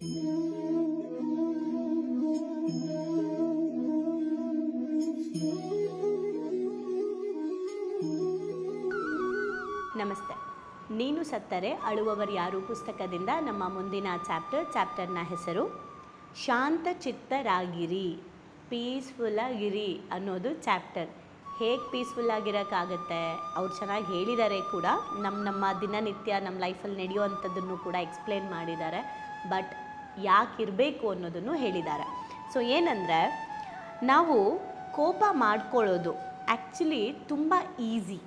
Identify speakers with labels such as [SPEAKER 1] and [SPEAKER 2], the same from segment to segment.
[SPEAKER 1] ನಮಸ್ತೆ. ನೀನು ಸತ್ತರೆ ಅಳುವವರು ಯಾರು? ಪುಸ್ತಕದಿಂದ ನಮ್ಮ ಮುಂದಿನ ಚಾಪ್ಟರ್, ಚಾಪ್ಟರ್ನ ಹೆಸರು, ಶಾಂತ ಚಿತ್ತರಾಗಿರಿ ಪೀಸ್ಫುಲ್ ಆಗಿರಿ ಅನ್ನೋದು ಚಾಪ್ಟರ್. ಹೇಗೆ ಪೀಸ್ಫುಲ್ ಆಗಿರೋಕ್ಕಾಗತ್ತೆ ಅವ್ರು ಚೆನ್ನಾಗಿ ಹೇಳಿದ್ದಾರೆ ಕೂಡ. ನಮ್ಮ ನಮ್ಮ ದಿನನಿತ್ಯ, ನಮ್ಮ ಲೈಫಲ್ಲಿ ನಡೆಯುವಂಥದ್ದನ್ನು ಕೂಡ ಎಕ್ಸ್ಪ್ಲೇನ್ ಮಾಡಿದ್ದಾರೆ. ಬಟ್ ಯಾಕೆ ಇರಬೇಕು ಅನ್ನೋದನ್ನು ಹೇಳಿದ್ದಾರೆ. ಸೊ ಏನಂದರೆ, ನಾವು ಕೋಪ ಮಾಡ್ಕೊಳ್ಳೋದು ಆ್ಯಕ್ಚುಲಿ ತುಂಬ ಈಸಿ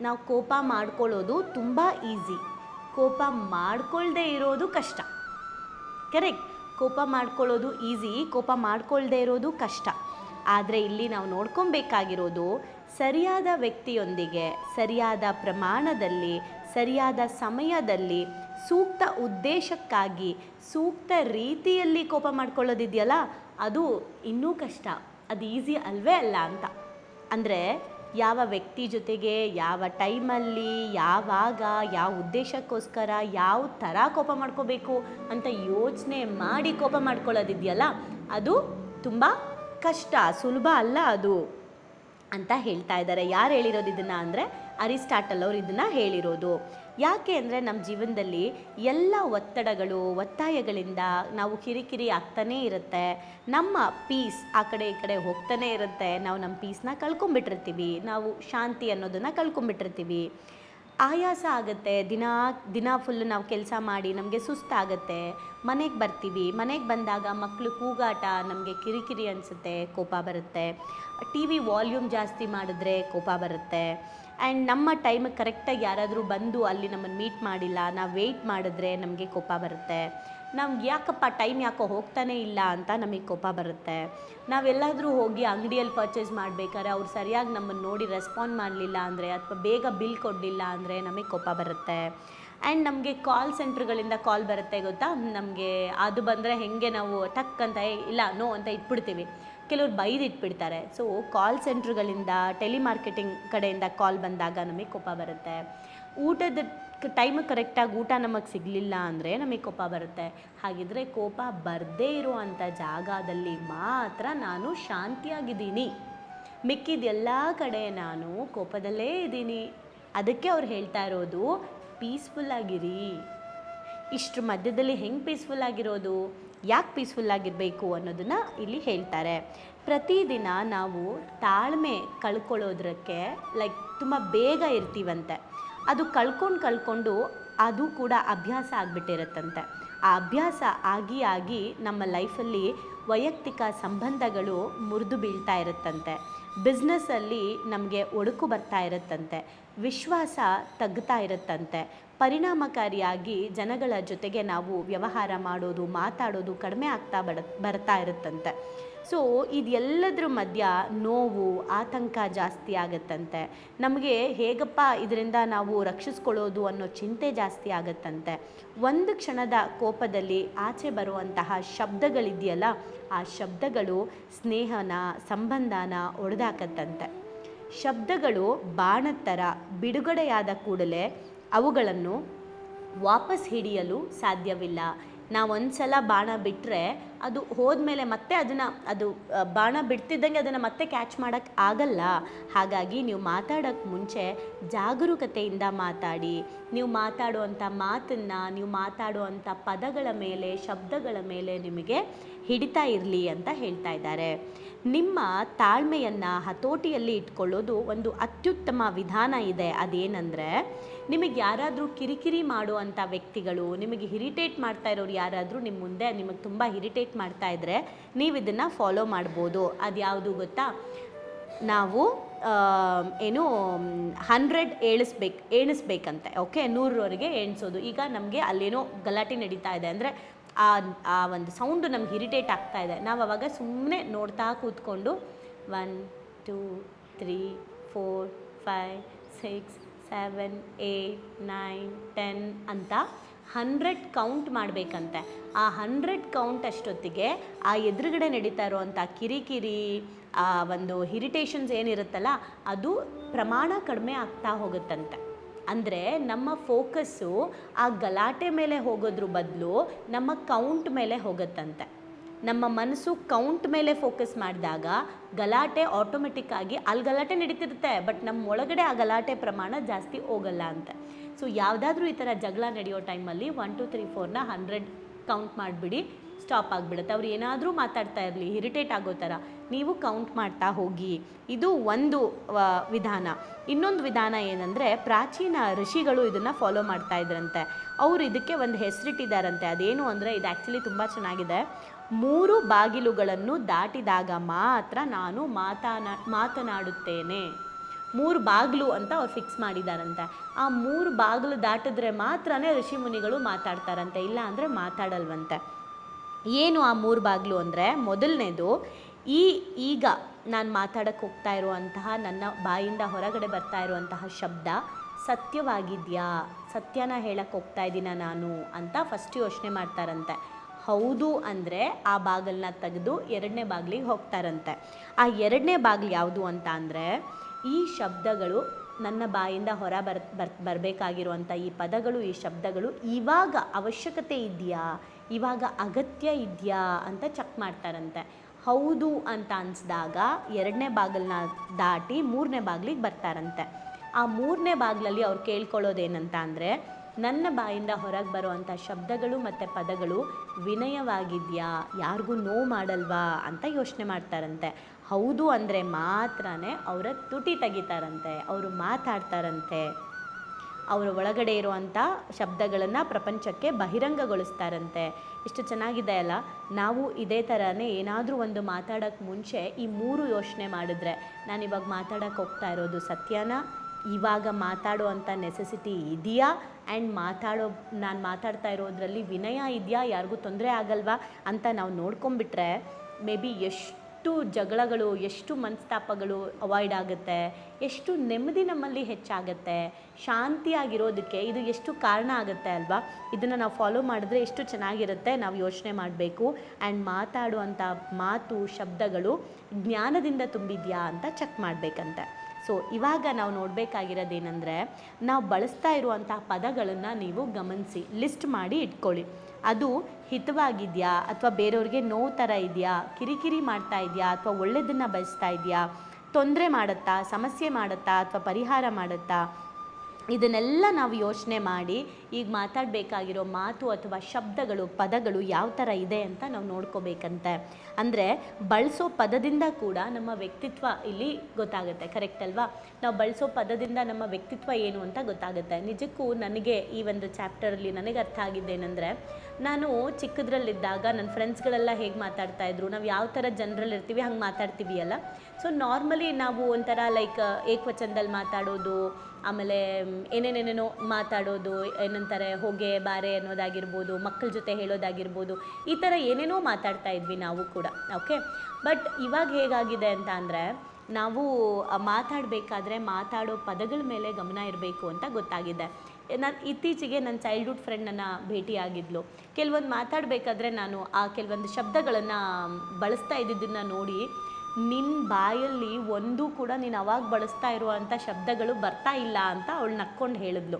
[SPEAKER 1] ನಾವು ಕೋಪ ಮಾಡ್ಕೊಳ್ಳೋದು ತುಂಬ ಈಸಿ ಕೋಪ ಮಾಡ್ಕೊಳ್ಳದೆ ಇರೋದು ಕಷ್ಟ. ಕರೆಕ್ಟ್ ಕೋಪ ಮಾಡ್ಕೊಳ್ಳೋದು ಈಸಿ ಕೋಪ ಮಾಡ್ಕೊಳ್ಳದೆ ಇರೋದು ಕಷ್ಟ. ಆದರೆ ಇಲ್ಲಿ ನಾವು ನೋಡ್ಕೊಬೇಕಾಗಿರೋದು ಸರಿಯಾದ ವ್ಯಕ್ತಿಯೊಂದಿಗೆ, ಸರಿಯಾದ ಪ್ರಮಾಣದಲ್ಲಿ, ಸರಿಯಾದ ಸಮಯದಲ್ಲಿ ಸೂಕ್ತ ಉದ್ದೇಶಕ್ಕಾಗಿ, ಸೂಕ್ತ ರೀತಿಯಲ್ಲಿ ಕೋಪ ಮಾಡ್ಕೊಳ್ಳೋದಿದೆಯಲ್ಲ, ಅದು ಇನ್ನೂ ಕಷ್ಟ. ಅದು ಈಸಿ ಅಲ್ವೇ ಅಲ್ಲ ಅಂತ. ಅಂದರೆ ಯಾವ ವ್ಯಕ್ತಿ ಜೊತೆಗೆ, ಯಾವ ಟೈಮಲ್ಲಿ, ಯಾವಾಗ, ಯಾವ ಉದ್ದೇಶಕ್ಕೋಸ್ಕರ, ಯಾವ ಥರ ಕೋಪ ಮಾಡ್ಕೋಬೇಕು ಅಂತ ಯೋಚನೆ ಮಾಡಿ ಕೋಪ ಮಾಡ್ಕೊಳ್ಳೋದಿದೆಯಲ್ಲ, ಅದು ತುಂಬ ಕಷ್ಟ, ಸುಲಭ ಅಲ್ಲ ಅದು ಅಂತ ಹೇಳ್ತಾ ಇದ್ದಾರೆ. ಯಾರು ಹೇಳಿರೋದು ಇದನ್ನು ಅಂದರೆ ಅರಿಸ್ಟಾಟಲ್ ಅವರು ಇದನ್ನು ಹೇಳಿರೋದು. ಯಾಕೆ ಅಂದರೆ ನಮ್ಮ ಜೀವನದಲ್ಲಿ ಎಲ್ಲ ಒತ್ತಡಗಳು, ಒತ್ತಾಯಗಳಿಂದ ನಾವು ಕಿರಿಕಿರಿ ಆಗ್ತಾನೇ ಇರುತ್ತೆ. ನಮ್ಮ ಪೀಸ್ ಆ ಕಡೆ ಈ ಕಡೆ ಹೋಗ್ತಾನೆ ಇರುತ್ತೆ. ನಾವು ನಮ್ಮ ಪೀಸ್ನ ಕಳ್ಕೊಂಬಿಟ್ಟಿರ್ತೀವಿ. ನಾವು ಶಾಂತಿ ಅನ್ನೋದನ್ನು ಕಳ್ಕೊಂಬಿಟ್ಟಿರ್ತೀವಿ. ಆಯಾಸ ಆಗುತ್ತೆ. ದಿನ ದಿನ ಫುಲ್ ನಾವು ಕೆಲಸ ಮಾಡಿ ನಮಗೆ ಸುಸ್ತಾಗುತ್ತೆ ಮನೆಗೆ ಬರ್ತೀವಿ. ಮನೆಗೆ ಬಂದಾಗ ಮಕ್ಕಳು ಕೂಗಾಟ ನಮಗೆ ಕಿರಿಕಿರಿ ಅನಿಸುತ್ತೆ. ಕೋಪ ಬರುತ್ತೆ. ಟಿ ವಿ ವಾಲ್ಯೂಮ್ ಜಾಸ್ತಿ ಮಾಡಿದ್ರೆ ಕೋಪ ಬರುತ್ತೆ. ಆ್ಯಂಡ್ ನಮ್ಮ ಟೈಮಿಗೆ ಕರೆಕ್ಟಾಗಿ ಯಾರಾದರೂ ಬಂದು ಅಲ್ಲಿ ನಮ್ಮನ್ನು ಮೀಟ್ ಮಾಡಿಲ್ಲ ನಾವು ವೆಯ್ಟ್ ಮಾಡಿದ್ರೆ ನಮಗೆ ಕೋಪ ಬರುತ್ತೆ. ನಮ್ಗೆ ಯಾಕಪ್ಪ ಟೈಮ್ ಯಾಕೋ ಹೋಗ್ತಾನೆ ಇಲ್ಲ ಅಂತ ನಮಗೆ ಕೋಪ ಬರುತ್ತೆ. ನಾವೆಲ್ಲಾದರೂ ಹೋಗಿ ಅಂಗಡಿಯಲ್ಲಿ ಪರ್ಚೇಸ್ ಮಾಡಬೇಕಾದ್ರೆ ಅವ್ರು ಸರಿಯಾಗಿ ನಮ್ಮನ್ನು ನೋಡಿ ರೆಸ್ಪಾಂಡ್ ಮಾಡಲಿಲ್ಲ ಅಂದರೆ ಅಥವಾ ಬೇಗ ಬಿಲ್ ಕೊಡಲಿಲ್ಲ ಅಂದರೆ ನಮಗೆ ಕೋಪ ಬರುತ್ತೆ. ಆ್ಯಂಡ್ ನಮಗೆ ಕಾಲ್ ಸೆಂಟ್ರ್ಗಳಿಂದ ಕಾಲ್ ಬರುತ್ತೆ ಗೊತ್ತಾ? ನಮಗೆ ಅದು ಬಂದರೆ ಹೇಗೆ ನಾವು ಟಕ್ ಅಂತ "ಏ, ಇಲ್ಲ ನೋ ಅಂತ ಇಟ್ಬಿಡ್ತೀವಿ. ಕೆಲವ್ರು ಬೈದು ಇಟ್ಬಿಡ್ತಾರೆ ಸೊ ಕಾಲ್ ಸೆಂಟ್ರ್ಗಳಿಂದ ಟೆಲಿಮಾರ್ಕೆಟಿಂಗ್ ಕಡೆಯಿಂದ ಕಾಲ್ ಬಂದಾಗ ನಮಗೆ ಕೋಪ ಬರುತ್ತೆ. ಊಟದ ಟೈಮಿಗೆ ಕರೆಕ್ಟಾಗಿ ಊಟ ನಮಗೆ ಸಿಗಲಿಲ್ಲ ಅಂದರೆ ನಮಗೆ ಕೋಪ ಬರುತ್ತೆ. ಹಾಗಿದ್ರೆ ಕೋಪ ಬರದೇ ಇರುವಂಥ ಜಾಗದಲ್ಲಿ ಮಾತ್ರ ನಾನು ಶಾಂತಿಯಾಗಿದ್ದೀನಿ. ಮಿಕ್ಕಿದ ಕಡೆ ನಾನು ಕೋಪದಲ್ಲೇ ಇದ್ದೀನಿ. ಅದಕ್ಕೆ ಅವ್ರು ಹೇಳ್ತಾ ಇರೋದು ಪೀಸ್ಫುಲ್ಲಾಗಿರಿ ಇಷ್ಟ್ರ ಮಧ್ಯದಲ್ಲಿ ಹೆಂಗೆ ಪೀಸ್ಫುಲ್ ಆಗಿರೋದು? ಯಾಕೆ ಪೀಸ್ಫುಲ್ ಆಗಿರಬೇಕು ಅನ್ನೋದನ್ನು ಇಲ್ಲಿ ಹೇಳ್ತಾರೆ. ಪ್ರತಿದಿನ ನಾವು ತಾಳ್ಮೆ ಕಳ್ಕೊಳ್ಳೋದ್ರಕ್ಕೆ ಲೈಕ್ ತುಂಬ ಬೇಗ ಇರ್ತೀವಂತೆ. ಅದು ಕಳ್ಕೊಂಡು ಕಳ್ಕೊಂಡು ಅದು ಕೂಡ ಅಭ್ಯಾಸ ಆಗಿಬಿಟ್ಟಿರುತ್ತಂತೆ. ಆ ಅಭ್ಯಾಸ ಆಗಿ ಆಗಿ ನಮ್ಮ ಲೈಫಲ್ಲಿ ವೈಯಕ್ತಿಕ ಸಂಬಂಧಗಳು ಮುರಿದು ಬೀಳ್ತಾ ಇರುತ್ತಂತೆ. ಬಿಸ್ನೆಸ್ಸಲ್ಲಿ ನಮಗೆ ಒಡಕು ಬರ್ತಾ ಇರುತ್ತಂತೆ. ವಿಶ್ವಾಸ ತಗ್ತಾ ಇರುತ್ತಂತೆ. ಪರಿಣಾಮಕಾರಿಯಾಗಿ ಜನಗಳ ಜೊತೆಗೆ ನಾವು ವ್ಯವಹಾರ ಮಾಡೋದು, ಮಾತಾಡೋದು ಕಡಿಮೆ ಆಗ್ತಾ ಬಡ, ಬರ್ತಾ ಇರುತ್ತಂತೆ. ಸೊ ಇದೆಲ್ಲದ್ರ ಮಧ್ಯ ನೋವು, ಆತಂಕ ಜಾಸ್ತಿ ಆಗುತ್ತಂತೆ. ನಮಗೆ ಹೇಗಪ್ಪ ಇದರಿಂದ ನಾವು ರಕ್ಷಿಸ್ಕೊಳ್ಳೋದು ಅನ್ನೋ ಚಿಂತೆ ಜಾಸ್ತಿ ಆಗುತ್ತಂತೆ. ಒಂದು ಕ್ಷಣದ ಕೋಪದಲ್ಲಿ ಆಚೆ ಬರುವಂತಹ ಶಬ್ದಗಳಿದೆಯಲ್ಲ, ಆ ಶಬ್ದಗಳು ಸ್ನೇಹನ, ಸಂಬಂಧನ ಒಡೆದಾಕತ್ತಂತೆ. ಶಬ್ದಗಳು ಬಾಣತ್ತರ ಬಿಡುಗಡೆಯಾದ ಕೂಡಲೇ ಅವುಗಳನ್ನು ವಾಪಸ್ ಹಿಡಿಯಲು ಸಾಧ್ಯವಿಲ್ಲ. ನಾವೊಂದು ಒಂದ್ಸಲ ಬಾಣ ಬಿಟ್ಟರೆ ಅದು ಹೋದ್ಮೇಲೆ ಮತ್ತೆ ಅದನ್ನು, ಅದು ಬಾಣ ಬಿಡ್ತಿದ್ದಂಗೆ ಅದನ್ನು ಮತ್ತೆ ಕ್ಯಾಚ್ ಮಾಡೋಕ್ಕೆ ಆಗಲ್ಲ. ಹಾಗಾಗಿ ನೀವು ಮಾತಾಡೋಕ್ಕೆ ಮುಂಚೆ ಜಾಗರೂಕತೆಯಿಂದ ಮಾತಾಡಿ. ನೀವು ಮಾತಾಡುವಂಥ ಮಾತನ್ನು, ನೀವು ಮಾತಾಡುವಂಥ ಪದಗಳ ಮೇಲೆ, ಶಬ್ದಗಳ ಮೇಲೆ ನಿಮಗೆ ಹಿಡಿತಾ ಇರಲಿ ಅಂತ ಹೇಳ್ತಾ ಇದ್ದಾರೆ. ನಿಮ್ಮ ತಾಳ್ಮೆಯನ್ನು ಹತೋಟಿಯಲ್ಲಿ ಇಟ್ಕೊಳ್ಳೋದು ಒಂದು ಅತ್ಯುತ್ತಮ ವಿಧಾನ ಇದೆ. ಅದೇನೆಂದರೆ, ನಿಮಗೆ ಯಾರಾದರೂ ಕಿರಿಕಿರಿ ಮಾಡುವಂಥ ವ್ಯಕ್ತಿಗಳು, ನಿಮಗೆ ಹಿರಿಟೇಟ್ ಮಾಡ್ತಾ ಇರೋರು ಯಾರಾದರೂ ನಿಮ್ಮ ಮುಂದೆ, ನಿಮಗೆ ತುಂಬ ಇರಿಟೇಟ್ ಮಾಡ್ತಾ ಇದ್ದರೆ ನೀವು ಇದನ್ನು ಫಾಲೋ ಮಾಡ್ಬೋದು. ಅದು ಯಾವುದು ಗೊತ್ತಾ? ನಾವು ಏನು ಹಂಡ್ರೆಡ್ ಏಳಿಸ್ಬೇಕು ಎಣಿಸ್ಬೇಕಂತೆ ಓಕೆ ನೂರರವರೆಗೆ ಎಣಿಸೋದು ಈಗ ನಮಗೆ ಅಲ್ಲೇನೋ ಗಲಾಟೆ ನಡೀತಾ ಇದೆ ಅಂದರೆ ಆ ಆ ಒಂದು ಸೌಂಡು ನಮ್ಗೆ ಇರಿಟೇಟ್ ಆಗ್ತಾ ಇದೆ. ನಾವು ಅವಾಗ ಸುಮ್ಮನೆ ನೋಡ್ತಾ ಕೂತ್ಕೊಂಡು one two three four five six seven eight nine ten ಅಂತ ಹಂಡ್ರೆಡ್ ಕೌಂಟ್ ಮಾಡಬೇಕಂತೆ. ಆ ಹಂಡ್ರೆಡ್ ಕೌಂಟ್ ಅಷ್ಟೊತ್ತಿಗೆ ಆ ಎದುರುಗಡೆ ನಡೀತಾ ಇರುವಂಥ ಕಿರಿಕಿರಿ, ಆ ಒಂದು ಹಿರಿಟೇಷನ್ಸ್ ಏನಿರುತ್ತಲ್ಲ, ಅದು ಪ್ರಮಾಣ ಕಡಿಮೆ ಆಗ್ತಾ ಹೋಗುತ್ತಂತೆ. ಅಂದರೆ ನಮ್ಮ ಫೋಕಸ್ಸು ಆ ಗಲಾಟೆ ಮೇಲೆ ಹೋಗೋದ್ರ ಬದಲು ನಮ್ಮ ಕೌಂಟ್ ಮೇಲೆ ಹೋಗುತ್ತಂತೆ. ನಮ್ಮ ಮನಸ್ಸು ಕೌಂಟ್ ಮೇಲೆ ಫೋಕಸ್ ಮಾಡಿದಾಗ ಗಲಾಟೆ ಆಟೋಮೆಟಿಕ್ ಆಗಿ ಅಲ್ಲಿ ಗಲಾಟೆ ನಡೀತಿರುತ್ತೆ ಬಟ್ ನಮ್ಮ ಒಳಗಡೆ ಆ ಗಲಾಟೆ ಪ್ರಮಾಣ ಜಾಸ್ತಿ ಹೋಗಲ್ಲ ಅಂತ. ಸೊ ಯಾವುದಾದ್ರೂ ಈ ಥರ ಜಗಳ ನಡೆಯೋ ಟೈಮಲ್ಲಿ ಒನ್ ಟು ತ್ರೀ ಫೋರ್ನ ಹಂಡ್ರೆಡ್ ಕೌಂಟ್ ಮಾಡಿಬಿಡಿ ಸ್ಟಾಪ್ ಆಗಿಬಿಡುತ್ತೆ. ಅವ್ರು ಏನಾದರೂ ಮಾತಾಡ್ತಾ ಇರಲಿ ಇರಿಟೇಟ್ ಆಗೋ ಥರ, ನೀವು ಕೌಂಟ್ ಮಾಡ್ತಾ ಹೋಗಿ. ಇದು ಒಂದು ವಿಧಾನ. ಇನ್ನೊಂದು ವಿಧಾನ ಏನಂದರೆ, ಪ್ರಾಚೀನ ಋಷಿಗಳು ಇದನ್ನು ಫಾಲೋ ಮಾಡ್ತಾ ಇದ್ರಂತೆ. ಅವರು ಇದಕ್ಕೆ ಒಂದು ಹೆಸರಿಟ್ಟಿದ್ದಾರಂತೆ. ಅದೇನು ಅಂದರೆ, ಇದು ಆ್ಯಕ್ಚುಲಿ ತುಂಬ ಚೆನ್ನಾಗಿದೆ. ಮೂರು ಬಾಗಿಲುಗಳನ್ನು ದಾಟಿದಾಗ ಮಾತ್ರ ನಾನು ಮಾತನಾ, ಮಾತನಾಡುತ್ತೇನೆ. ಮೂರು ಬಾಗಿಲು ಅಂತ ಅವ್ರು ಫಿಕ್ಸ್ ಮಾಡಿದಾರಂತೆ. ಆ ಮೂರು ಬಾಗಿಲು ದಾಟಿದ್ರೆ ಮಾತ್ರನೇ ಋಷಿ ಮುನಿಗಳು ಮಾತಾಡ್ತಾರಂತೆ, ಇಲ್ಲ ಅಂದರೆ ಮಾತಾಡಲ್ವಂತೆ. ಏನು ಆ ಮೂರು ಬಾಗಿಲು ಅಂದರೆ? ಮೊದಲನೇದು, ಈ ಈಗ ನಾನು ಮಾತಾಡಕ್ಕೆ ಹೋಗ್ತಾ ಇರುವಂತಹ, ನನ್ನ ಬಾಯಿಂದ ಹೊರಗಡೆ ಬರ್ತಾ ಇರುವಂತಹ ಶಬ್ದ ಸತ್ಯವಾಗಿದೆಯಾ? ಸತ್ಯನ ಹೇಳಕ್ಕೆ ಹೋಗ್ತಾ ಇದ್ದೀನ ನಾನು? ಅಂತ ಫಸ್ಟ್ ಯೋಚನೆ ಮಾಡ್ತಾರಂತೆ. ಹೌದು ಅಂದರೆ ಆ ಬಾಗಿಲನ್ನ ತೆಗೆದು ಎರಡನೇ ಬಾಗಿಲಿಗೆ ಹೋಗ್ತಾರಂತೆ. ಆ ಎರಡನೇ ಬಾಗಿಲು ಯಾವುದು ಅಂತ ಅಂದರೆ, ಈ ಶಬ್ದಗಳು ನನ್ನ ಬಾಯಿಂದ ಹೊರ ಬರ್ ಬರ್, ಬರಬೇಕಾಗಿರುವಂಥ ಈ ಪದಗಳು, ಈ ಶಬ್ದಗಳು ಇವಾಗ ಅವಶ್ಯಕತೆ ಇದೆಯಾ? ಇವಾಗ ಅಗತ್ಯ ಇದೆಯಾ? ಅಂತ ಚೆಕ್ ಮಾಡ್ತಾರಂತೆ. ಹೌದು ಅಂತ ಅನಿಸ್ದಾಗ ಎರಡನೇ ಬಾಗಿಲನ್ನ ದಾಟಿ ಮೂರನೇ ಬಾಗಿಲಿಗೆ ಬರ್ತಾರಂತೆ. ಆ ಮೂರನೇ ಬಾಗಿಲಲ್ಲಿ ಅವ್ರು ಕೇಳ್ಕೊಳ್ಳೋದೇನಂತ ಅಂದರೆ ನನ್ನ ಬಾಯಿಂದ ಹೊರಗೆ ಬರುವಂಥ ಶಬ್ದಗಳು ಮತ್ತು ಪದಗಳು ವಿನಯವಾಗಿದೆಯಾ? ಯಾರಿಗೂ ನೋವು ಮಾಡಲ್ವಾ? ಅಂತ ಯೋಚನೆ ಮಾಡ್ತಾರಂತೆ. ಹೌದು ಅಂದರೆ ಮಾತ್ರನೇ ಅವರ ತುಟಿ ತೆಗಿತಾರಂತೆ, ಅವರು ಮಾತಾಡ್ತಾರಂತೆ. ಅವರ ಒಳಗಡೆ ಇರುವಂಥ ಶಬ್ದಗಳನ್ನು ಪ್ರಪಂಚಕ್ಕೆ ಬಹಿರಂಗಗೊಳಿಸ್ತಾರಂತೆ. ಎಷ್ಟು ಚೆನ್ನಾಗಿದೆ ಅಲ್ಲ? ನಾವು ಇದೇ ಥರನೇ ಏನಾದರೂ ಒಂದು ಮಾತಾಡೋಕ್ಕೆ ಮುಂಚೆ ಈ ಮೂರು ಯೋಚನೆ ಮಾಡಿದ್ರೆ ನಾನು ಇವಾಗ ಮಾತಾಡೋಕ್ಕೆ ಹೋಗ್ತಾ ಇರೋದು ಸತ್ಯನಾ? ಇವಾಗ ಮಾತಾಡುವಂಥ ನೆಸೆಸಿಟಿ ಇದೆಯಾ? ಆ್ಯಂಡ್ ಮಾತಾಡೋ, ನಾನು ಮಾತಾಡ್ತಾ ಇರೋದ್ರಲ್ಲಿ ವಿನಯ ಇದೆಯಾ? ಯಾರಿಗೂ ತೊಂದರೆ ಆಗಲ್ವಾ? ಅಂತ ನಾವು ನೋಡ್ಕೊಂಬಿಟ್ರೆ ಮೇ ಬಿ ಎಷ್ಟು ಜಗಳಗಳು, ಎಷ್ಟು ಮನಸ್ತಾಪಗಳು ಅವಾಯ್ಡ್ ಆಗುತ್ತೆ, ಎಷ್ಟು ನೆಮ್ಮದಿ ನಮ್ಮಲ್ಲಿ ಹೆಚ್ಚಾಗುತ್ತೆ, ಶಾಂತಿಯಾಗಿರೋದಕ್ಕೆ ಇದು ಎಷ್ಟು ಕಾರಣ ಆಗುತ್ತೆ ಅಲ್ವಾ? ಇದನ್ನು ನಾವು ಫಾಲೋ ಮಾಡಿದ್ರೆ ಎಷ್ಟು ಚೆನ್ನಾಗಿರುತ್ತೆ ನಾವು ಯೋಚನೆ ಮಾಡಬೇಕು. ಆ್ಯಂಡ್ ಮಾತಾಡುವಂಥ ಮಾತು, ಶಬ್ದಗಳು ಜ್ಞಾನದಿಂದ ತುಂಬಿದೆಯಾ ಅಂತ ಚೆಕ್ ಮಾಡಬೇಕಂತೆ. ಸೊ ಇವಾಗ ನಾವು ನೋಡಬೇಕಾಗಿರೋದೇನೆಂದರೆ, ನಾವು ಬಳಸ್ತಾ ಇರುವಂಥ ಪದಗಳನ್ನು ನೀವು ಗಮನಿಸಿ ಲಿಸ್ಟ್ ಮಾಡಿ ಇಟ್ಕೊಳ್ಳಿ. ಅದು ಹಿತವಾಗಿದೆಯಾ, ಅಥವಾ ಬೇರೆಯವ್ರಿಗೆ ನೋವು ಥರ ಇದೆಯಾ, ಕಿರಿಕಿರಿ ಮಾಡ್ತಾ ಇದೆಯಾ, ಅಥವಾ ಒಳ್ಳೆಯದನ್ನು ಬಯಸ್ತಾ ಇದೆಯಾ, ತೊಂದರೆ ಮಾಡುತ್ತಾ, ಸಮಸ್ಯೆ ಮಾಡುತ್ತಾ, ಅಥವಾ ಪರಿಹಾರ ಮಾಡುತ್ತಾ ಇದನ್ನೆಲ್ಲ ನಾವು ಯೋಚನೆ ಮಾಡಿ ಈಗ ಮಾತಾಡಬೇಕಾಗಿರೋ ಮಾತು ಅಥವಾ ಶಬ್ದಗಳು, ಪದಗಳು ಯಾವ ಥರ ಇದೆ ಅಂತ ನಾವು ನೋಡ್ಕೋಬೇಕಂತೆ. ಅಂದರೆ ಬಳಸೋ ಪದದಿಂದ ಕೂಡ ನಮ್ಮ ವ್ಯಕ್ತಿತ್ವ ಇಲ್ಲಿ ಗೊತ್ತಾಗುತ್ತೆ ಕರೆಕ್ಟ್ ಅಲ್ವಾ? ನಾವು ಬಳಸೋ ಪದದಿಂದ ನಮ್ಮ ವ್ಯಕ್ತಿತ್ವ ಏನು ಅಂತ ಗೊತ್ತಾಗುತ್ತೆ. ನಿಜಕ್ಕೂ ನನಗೆ ಈ ಒಂದು ಚಾಪ್ಟರಲ್ಲಿ ನನಗೆ ಅರ್ಥ ಆಗಿದ್ದೇನೆಂದರೆ, ನಾನು ಚಿಕ್ಕದ್ರಲ್ಲಿದ್ದಾಗ ನನ್ನ ಫ್ರೆಂಡ್ಸ್ಗಳೆಲ್ಲ ಹೇಗೆ ಮಾತಾಡ್ತಾ ಇದ್ರು? ನಾವು ಯಾವ ಥರ ಜನರಲ್ಲಿ ಇರ್ತೀವಿ ಹಂಗೆ ಮಾತಾಡ್ತೀವಿ ಅಲ್ಲ? ಸೊ ನಾರ್ಮಲಿ ನಾವು ಒಂಥರ ಲೈಕ್ ಏಕವಚನದಲ್ಲಿ ಮಾತಾಡೋದು ಆಮೇಲೆ ಏನೇನೇನೇನೋ ಮಾತಾಡೋದು, ಏನಂತಾರೆ, ಹೊಗೆ, ಬಾರೆ ಅನ್ನೋದಾಗಿರ್ಬೋದು, ಮಕ್ಕಳ ಜೊತೆ ಹೇಳೋದಾಗಿರ್ಬೋದು, ಈ ಥರ ಏನೇನೋ ಮಾತಾಡ್ತಾ ಇದ್ವಿ ನಾವು ಕೂಡ ಓಕೆ ಬಟ್ ಇವಾಗ ಹೇಗಾಗಿದೆ ಅಂತ ಅಂದರೆ, ನಾವು ಮಾತಾಡಬೇಕಾದ್ರೆ ಮಾತಾಡೋ ಪದಗಳ ಮೇಲೆ ಗಮನ ಇರಬೇಕು ಅಂತ ಗೊತ್ತಾಗಿದೆ. ನಾನು ಇತ್ತೀಚೆಗೆ ನನ್ನ ಚೈಲ್ಡ್ಹುಡ್ ಫ್ರೆಂಡನ್ನು ಭೇಟಿಯಾಗಿದ್ಲು ಕೆಲವೊಂದು ಮಾತಾಡಬೇಕಾದ್ರೆ ನಾನು ಆ ಕೆಲವೊಂದು ಶಬ್ದಗಳನ್ನು ಬಳಸ್ತಾ ಇದ್ದಿದ್ದನ್ನು ನೋಡಿ ನಿನ್ನ ಬಾಯಲ್ಲಿ ಒಂದೂ ಕೂಡ ನೀನು ಅವಾಗ ಬಳಸ್ತಾ ಇರುವಂಥ ಶಬ್ದಗಳು ಬರ್ತಾ ಇಲ್ಲ ಅಂತ ಅವಳು ನಕ್ಕೊಂಡು ಹೇಳಿದ್ಲು.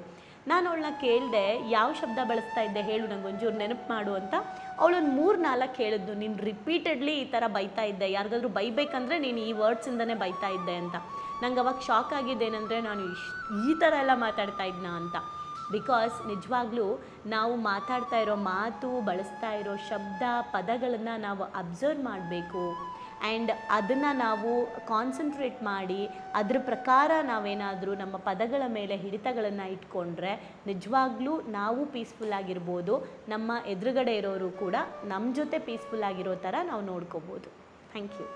[SPEAKER 1] ನಾನು ಅವಳನ್ನ ಕೇಳಿದೆ, ಯಾವ ಶಬ್ದ ಬಳಸ್ತಾ ಇದ್ದೆ ಹೇಳು ನಂಗೆ ಒಂಚೂರು ನೆನಪು ಮಾಡು ಅಂತ. ಅವಳೊಂದು ಮೂರು ನಾಲ್ಕು ಹೇಳಿದ್ಲು, ನೀನು ರಿಪೀಟೆಡ್ಲಿ ಈ ಥರ ಬೈತಾ ಇದ್ದೆ, ಯಾರಿಗಾದ್ರೂ ಬೈಬೇಕಂದ್ರೆ ನೀನು ಈ ವರ್ಡ್ಸಿಂದನೇ ಬೈತಾ ಇದ್ದೆ ಅಂತ. ನಂಗೆ ಅವಾಗ ಶಾಕ್ ಆಗಿದ್ದೇನೆಂದರೆ ನಾನು ಇಶ್ ಈ ಥರ ಎಲ್ಲ ಮಾತಾಡ್ತಾ ಇದ್ನ ಅಂತ. ಬಿಕಾಸ್ ನಿಜವಾಗ್ಲೂ ನಾವು ಮಾತಾಡ್ತಾ ಇರೋ ಮಾತು, ಬಳಸ್ತಾ ಇರೋ ಶಬ್ದ, ಪದಗಳನ್ನು ನಾವು ಅಬ್ಸರ್ವ್ ಮಾಡಬೇಕು. ಆ್ಯಂಡ್ ಅದನ್ನು ನಾವು ಕಾನ್ಸಂಟ್ರೇಟ್ ಮಾಡಿ ಅದ್ರ ಪ್ರಕಾರ ನಾವೇನಾದರೂ ನಮ್ಮ ಪದಗಳ ಮೇಲೆ ಹಿಡಿತಗಳನ್ನು ಇಟ್ಕೊಂಡ್ರೆ ನಿಜವಾಗ್ಲೂ ನಾವು ಪೀಸ್ಫುಲ್ ಆಗಿರ್ಬೋದು. ನಮ್ಮ ಎದುರುಗಡೆ ಇರೋರು ಕೂಡ ನಮ್ಮ ಜೊತೆ ಪೀಸ್ಫುಲ್ ಆಗಿರೋ ಥರ ನಾವು ನೋಡ್ಕೋಬೋದು. Thank you